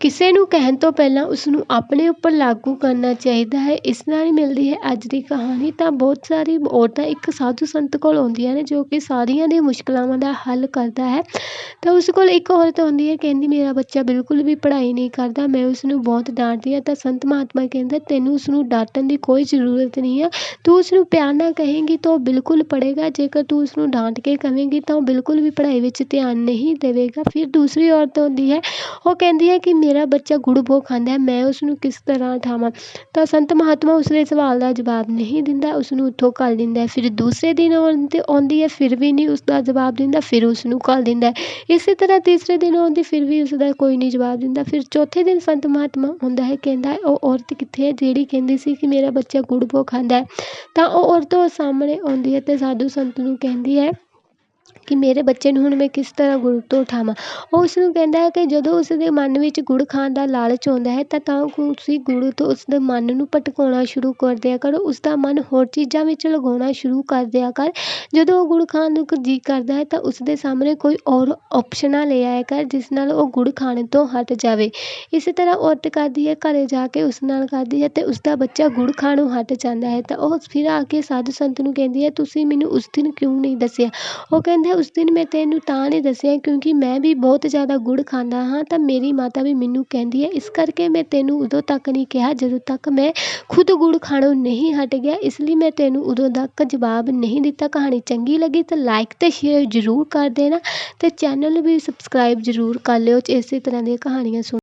ਕਿਸੇ ਨੂੰ ਕਹਿਣ ਤੋਂ ਪਹਿਲਾਂ ਉਸਨੂੰ ਆਪਣੇ ਉੱਪਰ ਲਾਗੂ ਕਰਨਾ ਚਾਹੀਦਾ ਹੈ। ਇਸ ਨਾਲ ਹੀ ਮਿਲਦੀ ਹੈ, ਅੱਜ ਦੀ ਕਹਾਣੀ ਤਾਂ ਬਹੁਤ ਸਾਰੀ ਔਰਤਾਂ ਇੱਕ ਸਾਧੂ ਸੰਤ ਕੋਲ ਆਉਂਦੀਆਂ ਨੇ, ਜੋ ਕਿ ਸਾਰੀਆਂ ਦੀਆਂ ਮੁਸ਼ਕਲਾਵਾਂ ਦਾ ਹੱਲ ਕਰਦਾ ਹੈ। ਤਾਂ ਉਸ ਕੋਲ ਇੱਕ ਔਰਤ ਆਉਂਦੀ ਹੈ, ਕਹਿੰਦੀ, ਮੇਰਾ ਬੱਚਾ ਬਿਲਕੁਲ ਵੀ ਪੜ੍ਹਾਈ ਨਹੀਂ ਕਰਦਾ, ਮੈਂ ਉਸਨੂੰ ਬਹੁਤ ਡਾਂਟਦੀ ਹਾਂ। ਤਾਂ ਸੰਤ ਮਹਾਤਮਾ ਕਹਿੰਦਾ, ਤੈਨੂੰ ਉਸਨੂੰ ਡਾਂਟਣ ਦੀ ਕੋਈ ਜ਼ਰੂਰਤ ਨਹੀਂ ਹੈ ਤੂੰ ਉਸਨੂੰ ਪਿਆਰ ਨਾਲ ਕਹੇਂਗੀ ਤਾਂ ਉਹ ਬਿਲਕੁਲ ਪੜ੍ਹੇਗਾ, ਜੇਕਰ ਤੂੰ ਉਸਨੂੰ ਡਾਂਟ ਕੇ ਕਵੇਂਗੀ ਤਾਂ ਉਹ ਬਿਲਕੁਲ ਵੀ ਪੜ੍ਹਾਈ ਵਿੱਚ ਧਿਆਨ ਨਹੀਂ ਦੇਵੇਗਾ। ਫਿਰ ਦੂਸਰੀ ਔਰਤ ਆਉਂਦੀ ਹੈ, ਉਹ ਕਹਿੰਦੀ ਹੈ ਕਿ ਮੇਰਾ ਬੱਚਾ ਗੁੜ ਬਹੁਤ ਖਾਂਦਾ ਹੈ, ਮੈਂ ਉਸਨੂੰ ਕਿਸ ਤਰ੍ਹਾਂ ਉਠਾਵਾਂ? ਤਾਂ ਸੰਤ ਮਹਾਤਮਾ ਉਸਦੇ ਸਵਾਲ ਦਾ ਜਵਾਬ ਨਹੀਂ ਦਿੰਦਾ, ਉਸਨੂੰ ਉੱਥੋਂ ਘੱਲ ਦਿੰਦਾ ਫਿਰ ਦੂਸਰੇ ਦਿਨ ਆਉਣ 'ਤੇ ਆਉਂਦੀ ਹੈ, ਫਿਰ ਵੀ ਨਹੀਂ ਉਸਦਾ ਜਵਾਬ ਦਿੰਦਾ, ਫਿਰ ਉਸਨੂੰ ਘੱਲ ਦਿੰਦਾ ਇਸੇ ਤਰ੍ਹਾਂ ਤੀਸਰੇ ਦਿਨ ਆਉਂਦੀ, ਫਿਰ ਵੀ ਉਸਦਾ ਕੋਈ ਨਹੀਂ ਜਵਾਬ ਦਿੰਦਾ। ਫਿਰ ਚੌਥੇ ਦਿਨ ਸੰਤ ਮਹਾਤਮਾ ਆਉਂਦਾ ਹੈ, ਕਹਿੰਦਾ ਉਹ ਔਰਤ ਕਿੱਥੇ ਹੈ ਜਿਹੜੀ ਕਹਿੰਦੀ ਸੀ ਕਿ ਮੇਰਾ ਬੱਚਾ ਗੁੜ ਬਹੁਤ ਖਾਂਦਾ ਹੈ? ਤਾਂ ਉਹ ਔਰਤ ਉਹ ਸਾਹਮਣੇ ਆਉਂਦੀ ਹੈ ਅਤੇ ਸਾਧੂ ਸੰਤ ਨੂੰ ਕਹਿੰਦੀ ਹੈ ਕਿ ਮੇਰੇ ਬੱਚੇ ਨੂੰ ਹੁਣ ਮੈਂ ਕਿਸ ਤਰ੍ਹਾਂ ਗੁੜ ਤੋਂ ਉਠਾਵਾਂ? ਉਹ ਉਸ ਨੂੰ ਕਹਿੰਦਾ ਹੈ ਕਿ ਜਦੋਂ ਉਸ ਦੇ ਮਨ ਵਿੱਚ ਗੁੜ ਖਾਣ ਦਾ ਲਾਲਚ ਆਉਂਦਾ ਹੈ, ਤਾਂ ਤਾਂ ਤੁਸੀਂ ਗੁੜ ਤੋਂ ਉਸਦੇ ਮਨ ਨੂੰ ਭਟਕਾਉਣਾ ਸ਼ੁਰੂ ਕਰ ਦਿਆ ਕਰੋ। ਉਸਦਾ ਮਨ ਹੋਰ ਚੀਜ਼ਾਂ ਵਿੱਚ ਲਗਾਉਣਾ ਸ਼ੁਰੂ ਕਰ ਦਿਆ ਕਰ। ਜਦੋਂ ਉਹ ਗੁੜ ਖਾਣ ਨੂੰ ਜੀਅ ਕਰਦਾ ਹੈ, ਤਾਂ ਉਸਦੇ ਸਾਹਮਣੇ ਕੋਈ ਔਰ ਆਪਸ਼ਨਾਂ ਲੈ ਆਇਆ ਕਰ, ਜਿਸ ਨਾਲ ਉਹ ਗੁੜ ਖਾਣ ਤੋਂ ਹਟ ਜਾਵੇ। ਇਸ ਤਰ੍ਹਾਂ ਔਰਤ ਕਰਦੀ ਹੈ, ਘਰ ਜਾ ਕੇ ਉਸ ਨਾਲ ਕਰਦੀ ਹੈ ਅਤੇ ਉਸਦਾ ਬੱਚਾ ਗੁੜ ਖਾਣੋਂ ਹਟ ਜਾਂਦਾ ਹੈ। ਤਾਂ ਉਹ ਫਿਰ ਆ ਕੇ ਸਾਧੂ ਸੰਤ ਨੂੰ ਕਹਿੰਦੀ ਹੈ, ਤੁਸੀਂ ਮੈਨੂੰ ਉਸ ਦਿਨ ਕਿਉਂ ਨਹੀਂ ਦੱਸਿਆ? ਉਹ ਕਹਿੰਦਾ, ਉਸ ਦਿਨ ਮੈਂ ਤੈਨੂੰ ਤਾਂ ਨਹੀਂ ਦੱਸਿਆ ਕਿਉਂਕਿ ਮੈਂ ਵੀ ਬਹੁਤ ਜ਼ਿਆਦਾ ਗੁੜ ਖਾਂਦਾ ਹਾਂ, ਤਾਂ ਮੇਰੀ ਮਾਤਾ ਵੀ ਮੈਨੂੰ ਕਹਿੰਦੀ ਹੈ, ਇਸ ਕਰਕੇ ਮੈਂ ਤੈਨੂੰ ਉਦੋਂ ਤੱਕ ਨਹੀਂ ਕਿਹਾ, ਜਦੋਂ ਤੱਕ ਮੈਂ ਖੁਦ ਗੁੜ ਖਾਣੋਂ ਨਹੀਂ ਹਟ ਗਿਆ, ਇਸ ਲਈ ਮੈਂ ਤੈਨੂੰ ਉਦੋਂ ਤੱਕ ਜਵਾਬ ਨਹੀਂ ਦਿੱਤਾ। ਕਹਾਣੀ ਚੰਗੀ ਲੱਗੀ ਤਾਂ ਲਾਈਕ ਅਤੇ ਸ਼ੇਅਰ ਜ਼ਰੂਰ ਕਰ ਦੇਣਾ ਅਤੇ ਚੈਨਲ ਵੀ ਸਬਸਕ੍ਰਾਈਬ ਜ਼ਰੂਰ ਕਰ ਲਿਓ, ਇਸੇ ਤਰ੍ਹਾਂ ਦੀਆਂ ਕਹਾਣੀਆਂ ਸੁਣ